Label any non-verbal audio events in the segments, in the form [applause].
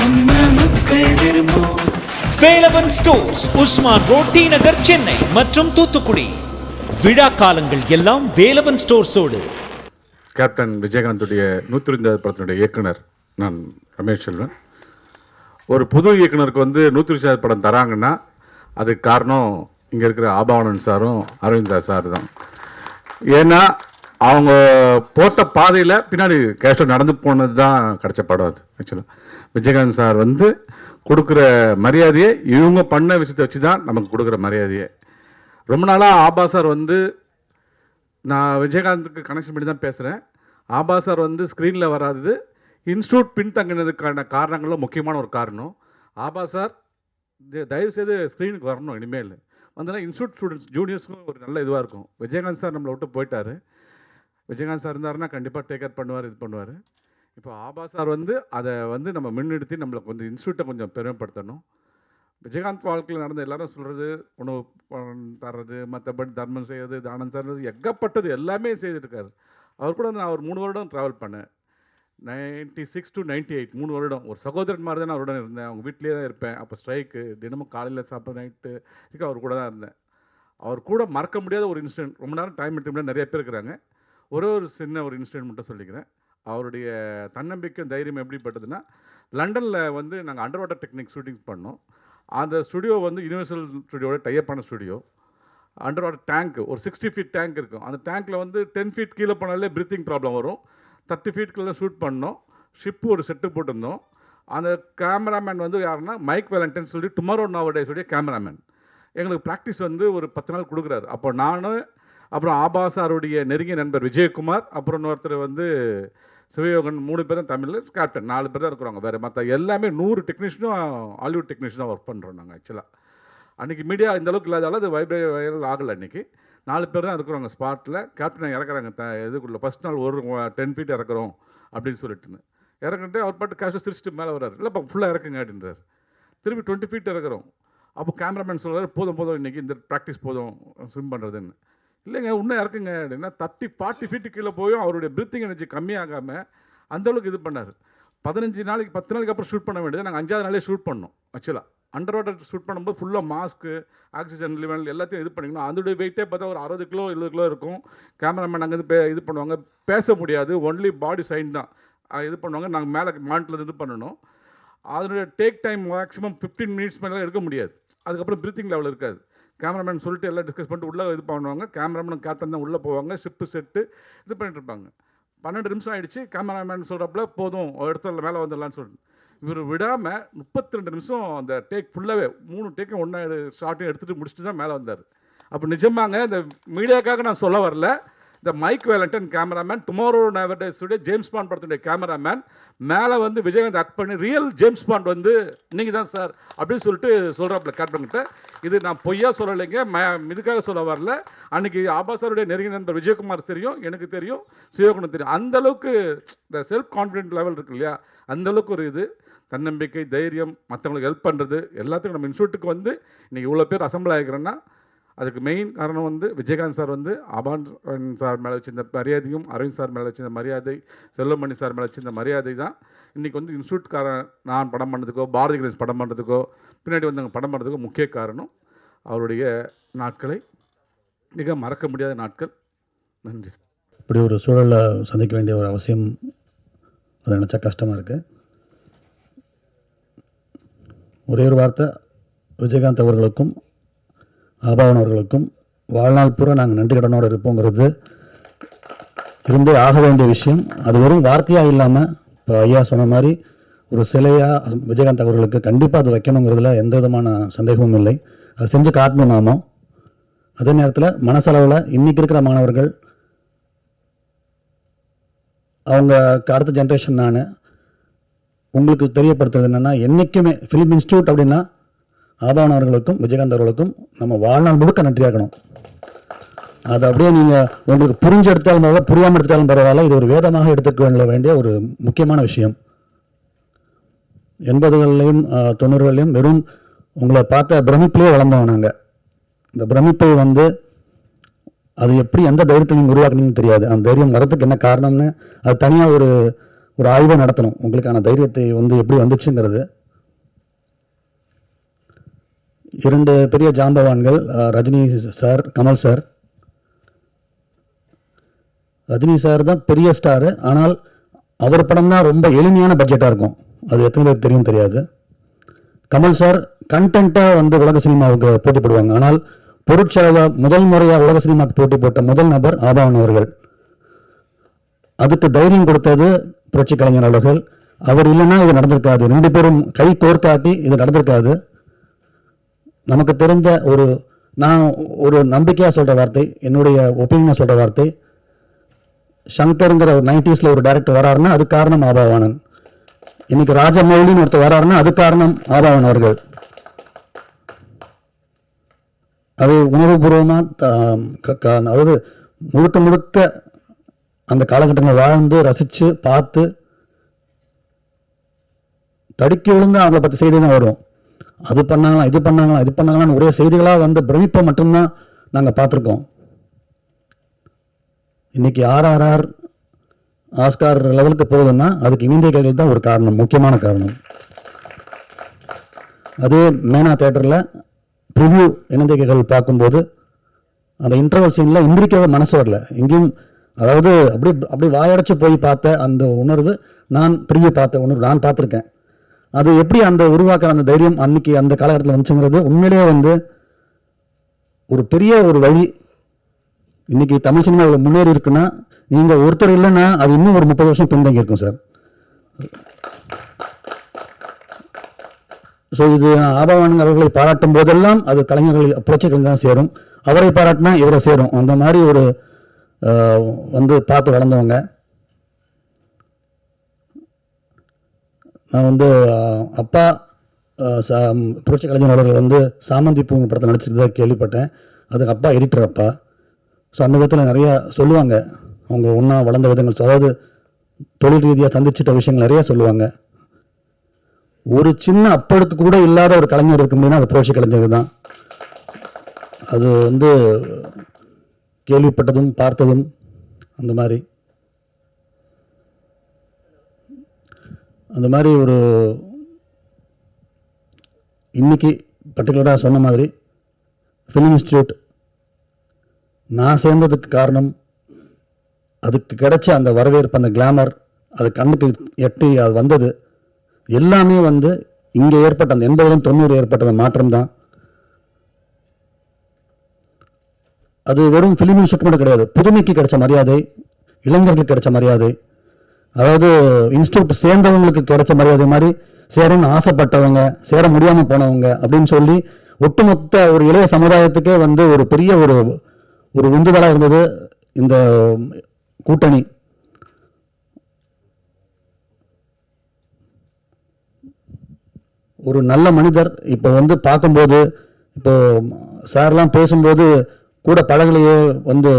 நம்ம மக்கள் விரும்பும் Velavan stores Usman road T Nagar Chennai மற்றும் தூத்துக்குடி. விழா காலங்கள் எல்லாம் வேலவன் ஸ்டோர்ஸோடு. கேப்டன் விஜயகாந்துடைய நூற்றி ஐந்தாவது படத்தினுடைய இயக்குனர் நான் ரமேஷ் செல்வன். ஒரு புது இயக்குனருக்கு வந்து நூற்றி ஐந்தாவது படம் தராங்கன்னா அதுக்கு காரணம் இங்கே இருக்கிற ஆபாவணன் சாரும் அரவிந்தா சார் தான். ஏன்னா அவங்க போட்ட பாதையில் பின்னாடி கேஷோ நடந்து போனது தான் கிடச்ச படம் அது ஆக்சுவலாக விஜயகாந்த் சார் வந்து கொடுக்குற மரியாதையை இவங்க பண்ண விஷயத்தை வச்சு தான் நமக்கு கொடுக்குற மரியாதையை. ரொம்ப நாளாக ஆபா சார் வந்து நான் விஜயகாந்துக்கு கனெக்ஷன் பண்ணி தான் பேசுகிறேன் ஆபா சார் வந்து ஸ்க்ரீனில் வராதது இன்ஸ்டியூட் பின்தங்கினதுக்கான காரணங்களும் முக்கியமான ஒரு காரணம். ஆபா சார் தயவுசெய்து தயவு செய்து ஸ்க்ரீனுக்கு வரணும் இனிமேல். வந்தனா இன்ஸ்டியூட் ஸ்டூடெண்ட்ஸ் ஜூனியர்ஸ்க்கும் ஒரு நல்ல இதுவாக இருக்கும். விஜயகாந்த் சார் நம்மளை விட்டு போயிட்டாரு. விஜயகாந்த் சார் இருந்தாருன்னா கண்டிப்பாக டேக் கேர் பண்ணுவார் இது பண்ணுவார். இப்போ ஆபா சார் வந்து அதை வந்து நம்ம முன்னெடுத்து நம்மளை கொஞ்சம் இன்ஸ்டியூட்டை கொஞ்சம் பெருமைப்படுத்தணும். விஜயகாந்த் வாழ்க்கையில் நடந்த எல்லாரும் சொல்கிறது உணவு பணம் தர்றது மற்றபடி தர்மம் செய்யறது தானம் செய்கிறது எக்கப்பட்டது எல்லாமே செய்துருக்காரு அவர் கூட நான் ஒரு மூணு வருடம் ட்ராவல் பண்ணேன். Ninety six to ninety eight மூணு வருடம். ஒரு சகோதரன் மாதிரி தான் நான் அவருடன் இருந்தேன். அவங்க வீட்லேயே தான் இருப்பேன். அப்போ ஸ்ட்ரைக்கு தினமும் காலையில் சாப்பிட நைட்டு அவர் கூட தான் இருந்தேன். அவர் கூட மறக்க முடியாத ஒரு இன்சிடென்ட் ரொம்ப நேரம் டைம் எடுத்து முடியாது நிறைய பேர் இருக்கிறாங்க. ஒரே ஒரு சின்ன ஒரு இன்சிடென்ட் மட்டும் சொல்லிக்கிறேன். அவருடைய தன்னம்பிக்கை தைரியம் எப்படிப்பட்டதுன்னா லண்டனில் வந்து நாங்கள் அண்டர் வாட்டர் டெக்னிக் ஷூட்டிங் பண்ணோம். அந்த ஸ்டுடியோ வந்து யூனிவர்சல் ஸ்டுடியோட டைப் பண்ண ஸ்டுடியோ அண்டர் வாட்டர் டேங்க் ஒரு சிக்ஸ்டி ஃபீட் டேங்க் இருக்கும். அந்த டேங்க்கில் வந்து டென் ஃபீட் கீழே போனாலே பிரீத்திங் ப்ராப்ளம் வரும். தேர்ட்டி ஃபீட்குள்ள தான் ஷூட் பண்ணோம். ஷிப்பு ஒரு செட்டு போட்டிருந்தோம். அந்த கேமராமேன் வந்து யாருன்னா மைக் வேலண்டன் சொல்லி டுமாரோ நாவடேஸுடைய கேமராமேன் எங்களுக்கு ப்ராக்டிஸ் வந்து ஒரு பத்து நாள் கொடுக்குறாரு. அப்போ நான் அப்புறம் ஆபாசாருடைய நெருங்கிய நண்பர் விஜயகுமார் அப்புறம் இன்னொருத்தர் வந்து சிவயோகன் மூணு பேர் தான் தமிழில் கேப்டன் நாலு பேர் தான் இருக்கிறாங்க. வேறு மற்ற எல்லாமே நூறு டெக்னீஷியனும் ஹாலிவுட் டெக்னீஷியனாக ஒர்க் பண்ணுறோம் நாங்கள் ஆக்சுவலாக அன்றைக்கி மீடியா இந்த அளவுக்கு இல்லாதால அது வைப்ரே வைரல் ஆகலை அன்றைக்கி நாலு பேர் தான் இருக்கிறாங்க ஸ்பாட்டில் கேப்டனை இறக்குறாங்க த இதுக்குள்ளே ஃபஸ்ட் நாள் ஒரு டென் ஃபீட் இறக்குறோம் அப்படின்னு சொல்லிட்டுன்னு. இறக்குன்ட்டு அவர் பாட்டு கேஷ் சிரிச்சுட்டு மேலே வர்றாரு. இல்லைப்பா ஃபுல்லாக இறக்குங்க அப்படின்றார். திருப்பி டுவெண்ட்டி ஃபீட் இறக்குறோம். அப்போ கேமராமேன் சொல்கிறார் போதும் போதும் இன்றைக்கி இந்த ப்ராக்டிஸ் போதும் ஸ்விம் பண்ணுறதுன்னு இல்லைங்க இன்னும் இறக்குங்க அப்படின்னா தட்டி ஃபார்ட்டி ஃபீட்டு கீழே போயும் அவருடைய பிரீத்திங் எனர்ஜி கம்மியாகாமல் அந்தளவுக்கு இது பண்ணார். பதினஞ்சு நாளைக்கு பத்து நாளைக்கு அப்புறம் ஷூட் பண்ண வேண்டியது நாங்கள் அஞ்சாவது நாளே ஷூட் பண்ணோம் ஆக்சுவலாக அண்டர் வாட்டர் ஷூட் பண்ணும்போது ஃபுல்லாக மாஸ்க்கு ஆக்சிஜன் லெவல் எல்லாத்தையும் இது பண்ணிக்கணும். அதோடைய வெயிட்டே பார்த்தா ஒரு அறுபது கிலோ எழுபது கிலோ இருக்கும். கேமராமேன் அங்கேருந்து பே இது பண்ணுவாங்க. பேச முடியாது. ஒன்லி பாடி சைன் தான். இது பண்ணுவாங்க. நாங்கள் மேலே மாண்டில் இது பண்ணணும். அதனுடைய take time maximum fifteen minutes மேலே எடுக்க முடியாது. அதுக்கப்புறம் பிரீத்திங் லெவல் இருக்காது. கேமராமேன் சொல்லிட்டு எல்லாம் டிஸ்கஸ் பண்ணிட்டு உள்ளே இது பண்ணுவாங்க. கேமராமேன் கேப்டன் தான் உள்ளே போவாங்க. ஷிப்பு செட்டு இது பண்ணிட்டு இருப்பாங்க. பன்னெண்டு நிமிஷம் ஆகிடுச்சு கேமராமேன் சொல்கிறப்பல போதும் இடத்துல மேலே வந்துடலான்னு சொல்லிட்டு இவர் விடாமல் முப்பத்தி ரெண்டு நிமிஷம் அந்த டேக் ஃபுல்லாகவே மூணு டேக்கும் ஒன்றா ஷார்ட்டையும் எடுத்துகிட்டு முடிச்சுட்டு தான் மேலே வந்தார். அப்போ நிஜமாங்க இந்த மீடியாக்காக நான் சொல்ல வரல. இந்த Mike Valentine cameraman tomorrow never டேஸுடைய James Bond படத்துடைய கேமராமேன் மேலே வந்து விஜயகாந்த் அக் பண்ணி ரியல் ஜேம்ஸ் பாண்ட் வந்து நீங்கள் தான் சார் அப்படின்னு சொல்லிட்டு சொல்கிறாப்புல கேப்டன்கிட்ட இது நான் பொய்யா சொல்லலைங்க ம இதுக்காக சொல்ல வரல. அன்னைக்கு ஆபாசாருடைய நெருங்கிய நண்பர் விஜயகுமார் தெரியும் எனக்கு தெரியும் சிவகுணம் தெரியும். அந்த அளவுக்கு இந்த செல்ஃப் கான்ஃபிடென்ட் லெவல் இருக்கு இல்லையா? அந்த அளவுக்கு ஒரு இது. தன்னம்பிக்கை தைரியம் மற்றவங்களுக்கு ஹெல்ப் பண்ணுறது எல்லாத்துக்கும் நம்ம இன்ஸ்டியூட்டுக்கு வந்து இன்றைக்கி இவ்வளோ பேர் அசம்பிள் ஆகிக்கிறேன்னா அதுக்கு மெயின் காரணம் வந்து விஜயகாந்த் சார் வந்து அபான் சார் மேலே வச்சிருந்த மரியாதையும் அரவிந்த் சார் மேலே வச்சிருந்த மரியாதை செல்வமணி சார் மேலே வச்சிருந்த மரியாதை தான். இன்றைக்கி வந்து இன்ஸ்டியூட்காரன் நான் படம் பண்ணதுக்கோ பாரதி கணேஷ் படம் பண்ணுறதுக்கோ பின்னாடி வந்தவங்க படம் பண்ணுறதுக்கோ முக்கிய காரணம் அவருடைய நாட்களை. மிக மறக்க முடியாத நாட்கள். நன்றி சார். இப்படி ஒரு சூழலில் சந்திக்க வேண்டிய ஒரு அவசியம் அதை நினச்சா கஷ்டமாக இருக்குது ஒரே ஒரு வார்த்தை விஜயகாந்த் அவர்களுக்கும் ஆபாவன் அவர்களுக்கும் வாழ்நாள் பூரா நாங்கள் நன்றி கடனோடு இருப்போங்கிறது இருந்தே ஆக வேண்டிய விஷயம். அது வெறும் வார்த்தையாக இல்லாமல் இப்போ ஐயா சொன்ன மாதிரி ஒரு சிலையாக விஜயகாந்த் அவர்களுக்கு கண்டிப்பாக அது வைக்கணுங்கிறதுல எந்த விதமான சந்தேகமும் இல்லை. அது செஞ்சு காட்டணும் நாம. அதே நேரத்தில் மனசளவில் இன்றைக்கி இருக்கிற மாணவர்கள் அவங்க அடுத்த ஜென்ரேஷன் நான் உங்களுக்கு தெரியப்படுத்துறது என்னென்னா என்றைக்குமே ஃபிலிம் இன்ஸ்டியூட் அப்படின்னா ஆபாவன் அவர்களுக்கும் விஜயகாந்த் அவர்களுக்கும் நம்ம வாழ்நாள் முழுக்க நன்றியாக்கணும் அது அப்படியே நீங்கள் உங்களுக்கு புரிஞ்சு எடுத்தாலும் பரவாயில்ல புரியாமல் எடுத்தாலும் பரவாயில்ல. இது ஒரு வேதமாக எடுத்துக்க வேண்டிய ஒரு முக்கியமான விஷயம். எண்பதுகள்லையும் தொண்ணூறுகள்லையும் வெறும் உங்களை பார்த்த பிரமிப்பிலேயே வளர்ந்தோம் நாங்கள் இந்த பிரமிப்பை வந்து அது எப்படி எந்த தைரியத்தை நீங்கள் உருவாக்குனீங்கன்னு தெரியாது. அந்த தைரியம் வரதுக்கு என்ன காரணம்னு அது தனியாக ஒரு ஒரு ஆய்வை நடத்தணும். உங்களுக்கான தைரியத்தை வந்து எப்படி வந்துச்சுங்கிறது. இரண்டு பெரிய ஜாம்பவான்கள் Rajini sir Kamal sir. Rajini sir தான் பெரிய ஸ்டாரு. ஆனால் அவர் படம் தான் ரொம்ப எளிமையான பட்ஜெட்டாக இருக்கும். அது எத்தனை பேருக்கு தெரியும் தெரியாது. கமல் சார் கண்டென்ட்டாக வந்து உலக சினிமாவுக்கு போட்டி போடுவாங்க. ஆனால் பொருட்செலவை முதல் முறையாக உலக சினிமாவுக்கு போட்டி போட்ட முதல் நபர் ஆபாவன் அவர்கள். அதுக்கு தைரியம் கொடுத்தது புரட்சி கலைஞர் அவர்கள். அவர் இல்லைன்னா இது நடந்திருக்காது. ரெண்டு பேரும் கை கோர்க்காட்டி இது நடந்திருக்காது. நமக்கு தெரிஞ்ச ஒரு நான் ஒரு நம்பிக்கையாக சொல்கிற வார்த்தை என்னுடைய ஒப்பீனியனாக சொல்கிற வார்த்தை சங்கருங்கிற ஒரு நைன்டிஸில் ஒரு டேரக்டர் வராருன்னா அது காரணம் ஆபாவானன் இன்னைக்கு ராஜமௌலின்னு ஒருத்தர் வராருன்னா அது காரணம் ஆபாவன் அவர்கள். அது உணர்வுபூர்வமாக அதாவது முழுக்க முழுக்க அந்த காலகட்டங்கள் வாழ்ந்து ரசித்து பார்த்து தடுக்கி விழுந்து அவங்கள பற்றி செய்தி தான் வரும். அது பண்ணாங்களா இது பண்ணாங்களா இது பண்ணாங்களான்னு ஒரே செய்திகளாக வந்து பிரமிப்பை மட்டும்தான் நாங்கள் பார்த்துருக்கோம். இன்றைக்கி ஆர்ஆர்ஆர் ஆஸ்கார் லெவலுக்கு போகுதுன்னா அதுக்கு இந்திய கைகள் தான் ஒரு காரணம் முக்கியமான காரணம். அதே மேனா தேட்டரில் ப்ரிவ்யூ இணைந்திகள் பார்க்கும்போது அந்த இன்டர்வல் சீனில் இந்திரிக்கவே மனசு வரல. எங்கேயும் அதாவது அப்படி அப்படி வாயடைச்சு போய் பார்த்த அந்த உணர்வு நான் ப்ரிவ்யூ பார்த்த உணர்வு நான் பார்த்துருக்கேன். அது எப்படி அந்த உருவாக்குற அந்த தைரியம் அன்னைக்கு அந்த காலகட்டத்தில் வந்துச்சுங்கிறது உண்மையிலேயே வந்து ஒரு பெரிய ஒரு வழி. இன்னைக்கு தமிழ் சினிமா முன்னேறி இருக்குன்னா நீங்கள் ஒருத்தர் இல்லைன்னா அது இன்னும் ஒரு முப்பது வருஷம் பின்தங்கி இருக்கும் சார். ஸோ இது ஆபவானன் அவர்களை பாராட்டும் போதெல்லாம் அது கலைஞர்களை புரட்சிகள் தான் சேரும். அவரை பாராட்டினா இவரை சேரும். அந்த மாதிரி ஒரு வந்து பார்த்து வளர்ந்தவங்க. நான் வந்து அப்பா சா புரட்சி கலைஞர் அவர்கள் வந்து சாமந்தி பூங்க படத்தை நடிச்சிருந்ததாக கேள்விப்பட்டேன். அதுக்கு அப்பா எடிட்டர் அப்பா. ஸோ அந்த விதத்தில் நிறையா சொல்லுவாங்க. அவங்க ஒன்றா வளர்ந்த விதங்கள். அதாவது தொழில் ரீதியாக சந்திச்சிட்ட விஷயங்கள் நிறையா சொல்லுவாங்க. ஒரு சின்ன அப்பழுக்கு கூட இல்லாத ஒரு கலைஞர் இருக்க முடியும்னா அது புரட்சி கலைஞர் தான். அது வந்து கேள்விப்பட்டதும் பார்த்ததும் அந்த மாதிரி. அந்த மாதிரி ஒரு இன்றைக்கி பர்டிகுலராக சொன்ன மாதிரி ஃபிலிம் இன்ஸ்டியூட் நான் சேர்ந்ததுக்கு காரணம் அதுக்கு கிடைச்ச அந்த வரவேற்பு அந்த கிளாமர் அது கண்ணுக்கு எட்டி அது வந்தது. எல்லாமே வந்து இங்கே ஏற்பட்ட அந்த எண்பதுலேருந்து தொண்ணூறு ஏற்பட்ட மாற்றம் தான். அது வெறும் ஃபிலிம் இன்ஸ்டியூட் மட்டும் கிடையாது. புதுமைக்கு கிடைச்ச மரியாதை இளைஞர்களுக்கு கிடைச்ச மரியாதை அதாவது இன்ஸ்டியூட் சேர்ந்தவங்களுக்கு கிடைச்ச மரியாதை மாதிரி சேரணும்னு ஆசைப்பட்டவங்க சேர முடியாமல் போனவங்க அப்படின்னு சொல்லி ஒட்டுமொத்த ஒரு இளைய சமுதாயத்துக்கே வந்து ஒரு பெரிய ஒரு ஒரு உந்துதலாக இருந்தது இந்த கூட்டணி. ஒரு நல்ல மனிதர் இப்போ வந்து பார்க்கும்போது இப்போ சார்லாம் பேசும்போது கூட பழகலையே வந்து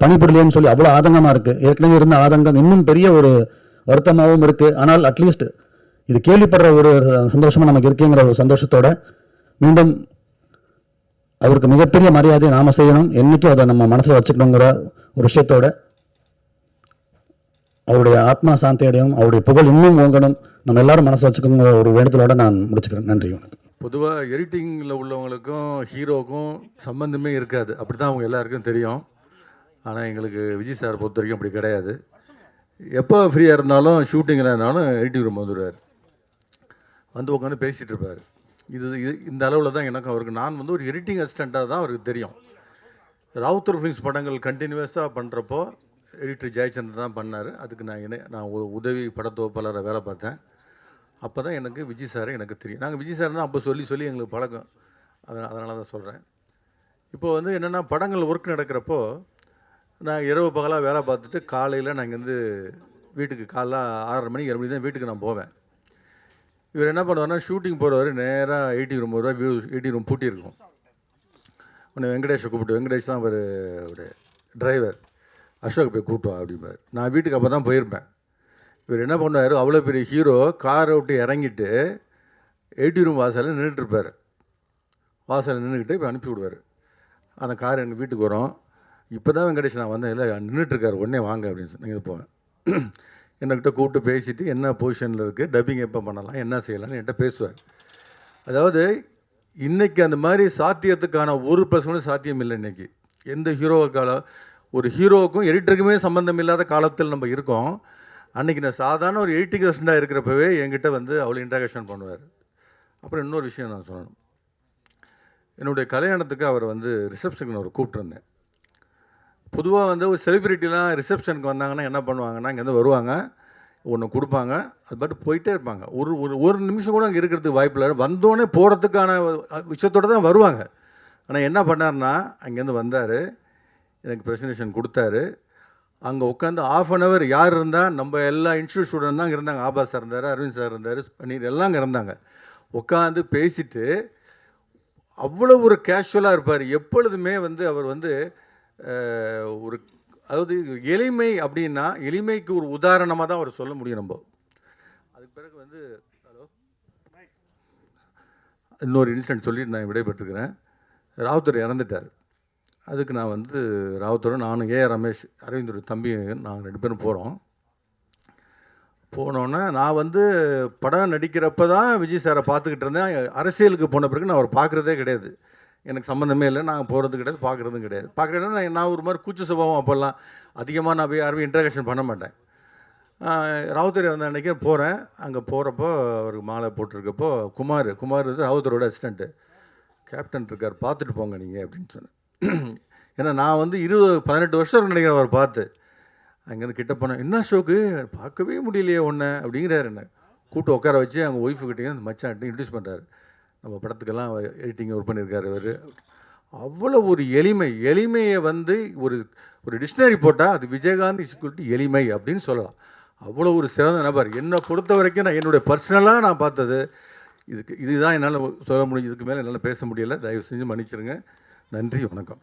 பணிபுரியலையேன்னு சொல்லி அவ்வளோ ஆதங்கமாக இருக்குது ஏற்கனவே இருந்த ஆதங்கம் இன்னும் பெரிய ஒரு வருத்தமாகவும் இருக்குது ஆனால் அட்லீஸ்ட் இது கேள்விப்படுற ஒரு சந்தோஷமாக நமக்கு இருக்குங்கிற ஒரு சந்தோஷத்தோட மீண்டும் அவருக்கு மிகப்பெரிய மரியாதையை நாம் செய்யணும். என்றைக்கும் அதை நம்ம மனசில் வச்சுக்கணுங்கிற ஒரு விஷயத்தோட அவருடைய ஆத்மா சாந்தியடையும் அவருடைய புகழ் இன்னும் ஓங்கணும். நம்ம எல்லாரும் மனசில் வச்சுக்கணுங்கிற ஒரு வேண்டுதலோட நான் முடிச்சுக்கிறேன். நன்றி வணக்கம். பொதுவாக எடிட்டிங்கில் உள்ளவங்களுக்கும் ஹீரோக்கும் சம்மந்தமே இருக்காது. அப்படி தான் அவங்க எல்லாருக்கும் தெரியும். ஆனால் எங்களுக்கு விஜய் சார் பொறுத்த வரைக்கும் அப்படி கிடையாது. எப்போ ஃப்ரீயாக இருந்தாலும் ஷூட்டிங்கில் இருந்தாலும் எடிட்டிங் ரூம் வந்துடுவார் வந்து உட்காந்து பேசிகிட்டு இருப்பார். இது இது இந்த அளவில் தான் எனக்கும் அவருக்கு. நான் வந்து ஒரு எடிட்டிங் அசிஸ்டண்ட்டாக தான் அவருக்கு தெரியும். ராவுத்தர் ஃபிலிம்ஸ் படங்கள் கண்டினியூஸாக பண்ணுறப்போ எடிட்டர் ஜெயச்சந்திரன் தான் பண்ணார். அதுக்கு நான் என்ன நான் உதவி படத்தொகுப்பாளரை வேலை பார்த்தேன். அப்போ தான் எனக்கு விஜய் சாரை எனக்கு தெரியும். நாங்கள் விஜய் சார் தான் அப்போ சொல்லி சொல்லி எங்களுக்கு பழக்கம். அதனால் அதனால தான் சொல்கிறேன் இப்போ வந்து என்னென்னா படங்கள் ஒர்க் நடக்கிறப்போ நான் இரவு பகலாக வேலை பார்த்துட்டு காலையில் நான் இங்கேருந்து வீட்டுக்கு காலைல ஆறரை மணிக்கு ஏழு மணி தான் வீட்டுக்கு நான் போவேன். இவர் என்ன பண்ணுவார்னா ஷூட்டிங் போகிறவர் நேராக எயிட்டி ரூம் ஒரு வியூ எயிட்டி ரூம் பூட்டியிருக்கும் உன்னை வெங்கடேஷை கூப்பிட்டு வெங்கடேஷ் தான் ஒரு ஒரு டிரைவர் அசோக் போய் கூப்பிட்டு வா அப்படிம்பார். நான் வீட்டுக்கு அப்போ தான் போயிருப்பேன். இவர் என்ன பண்ணுவார் அவ்வளோ பெரிய ஹீரோ காரை விட்டு இறங்கிட்டு எயிட்டி ரூம் வாசலில் நின்றுட்டுருப்பார் வாசலில் நின்றுக்கிட்டு இப்போ அனுப்பி விடுவார் அந்த கார் எங்கள் வீட்டுக்கு வரும். இப்போ தான் வெங்கடேஷ் நான் வந்தேன். இல்லை நின்றுட்டுருக்காரு உடனே வாங்க அப்படின்னு சொல்லி இங்கே போவேன் [clears throat] என்னக்கிட்ட கூப்பிட்டு பேசிவிட்டு என்ன பொசிஷனில் இருக்குது டப்பிங் எப்போ பண்ணலாம் என்ன செய்யலாம்னு என்கிட்ட பேசுவார். அதாவது இன்றைக்கி அந்த மாதிரி சாத்தியத்துக்கான ஒரு பர்சன்ட் சாத்தியம் இல்லை இன்றைக்கி எந்த ஹீரோவுக்கால ஒரு ஹீரோவுக்கும் எடிட்டருக்குமே சம்மந்தம் இல்லாத காலத்தில் நம்ம இருக்கோம். அன்றைக்கி நான் சாதாரண ஒரு எயிட்டி பர்சண்டாக இருக்கிறப்பவே என்கிட்ட வந்து அவ்வளோ இன்ட்ராக்ஷன் பண்ணுவார். அப்புறம் இன்னொரு விஷயம் நான் சொல்லணும். என்னுடைய கல்யாணத்துக்கு அவர் வந்து ரிசப்ஷனுக்கு நான் ஒரு கூப்பிட்டுருந்தேன். பொதுவாக வந்து ஒரு செலிப்ரிட்டிலாம் ரிசப்ஷனுக்கு வந்தாங்கன்னா என்ன பண்ணுவாங்கன்னா இங்கேருந்து வருவாங்க ஒன்று கொடுப்பாங்க அது பாட்டு போயிட்டே இருப்பாங்க. ஒரு ஒரு ஒரு நிமிஷம் கூட அங்கே இருக்கிறதுக்கு வாய்ப்பு இல்லை. வந்தோடனே போகிறதுக்கான விஷயத்தோடு தான் வருவாங்க. ஆனால் என்ன பண்ணார்னா அங்கேருந்து வந்தார் எனக்கு ப்ரெசன்டேஷன் கொடுத்தாரு. அங்கே உட்காந்து ஆஃப் அன் ஹவர் யார் இருந்தால் நம்ம எல்லா இன்ஸ்டியூட் ஸ்டூடெண்ட் தான் இருந்தாங்க. ஆபாஸ் சார் இருந்தார் அரவிந்த் சார் இருந்தார் பன்னீர் எல்லாம் அங்கே இருந்தாங்க. உட்காந்து பேசிட்டு அவ்வளோ ஒரு கேஷுவலாக இருப்பார். எப்பொழுதுமே வந்து அவர் வந்து ஒரு அதாவது எளிமை அப்படின்னா எளிமைக்கு ஒரு உதாரணமாக தான் அவர் சொல்ல முடியும் நம்ம. அதுக்கு பிறகு வந்து ஹலோ? இன்னொரு இன்சிடென்ட் சொல்லிட்டு நான் விடைபெற்றுக்கிறேன். ராவுத்தர் இறந்துட்டார். அதுக்கு நான் வந்து ராவுத்தரும் நானும் ஏ ரமேஷ் அரவிந்தர் தம்பி நாங்கள் ரெண்டு பேரும் போகிறோம் போனோன்னே நான் வந்து படம் நடிக்கிறப்ப தான் விஜய் சாரை பார்த்துக்கிட்டு இருந்தேன். அரசியலுக்கு போன பிறகு நான் அவர் பார்க்குறதே கிடையாது. எனக்கு சம்மந்தமே இல்லை. நான் போகிறது கிடையாது பார்க்குறதும் கிடையாது. பார்க்குறேன்னா நான் நான் ஒரு மாதிரி கூச்ச சுபாவம் அப்போல்லாம் அதிகமாக நான் போய் யாருமே இன்ட்ராக்ஷன் பண்ண மாட்டேன். ராவுத்தர் இருந்த அன்றைக்கே போகிறேன் அங்கே போகிறப்போ அவருக்கு மாலை போட்டிருக்கப்போ குமார் குமார் வந்து ராவுத்தரோட அசிஸ்டண்ட்டு கேப்டன் இருக்கார் பார்த்துட்டு போங்க நீங்கள் அப்படின்னு சொன்னேன். ஏன்னா நான் வந்து இருபது பதினெட்டு வருஷம் நினைக்கிறேன் அவர் பார்த்து. அங்கேருந்து கிட்ட போனேன் என்ன ஷோக்கு பார்க்கவே முடியலையே ஒன்று அப்படிங்கிறாரு என்ன. கூட்டு உட்கார வச்சு அவங்க ஒய்ஃபு கிட்டேயும் அந்த மச்சான்ட்டு இன்ட்ரடியூஸ் பண்ணுறாரு நம்ம படத்துக்கெல்லாம் எடிட்டிங் ஒர்க் பண்ணியிருக்காரு அவர் அவ்வளோ ஒரு எளிமை எளிமையை வந்து ஒரு ஒரு டிக்ஷனரி போட்டால் அது விஜயகாந்த் இஸ்குல்ட்டு எளிமை அப்படின்னு சொல்லலாம். அவ்வளோ ஒரு சிறந்த நபர். என்னை பொறுத்த வரைக்கும் நான் என்னுடைய பர்சனலாக நான் பார்த்தது இதுக்கு இதுதான் என்னால் சொல்ல முடியும் இதுக்கு மேலே என்னால் பேச முடியலை. தயவு செஞ்சு மன்னிச்சிருங்க. நன்றி வணக்கம்.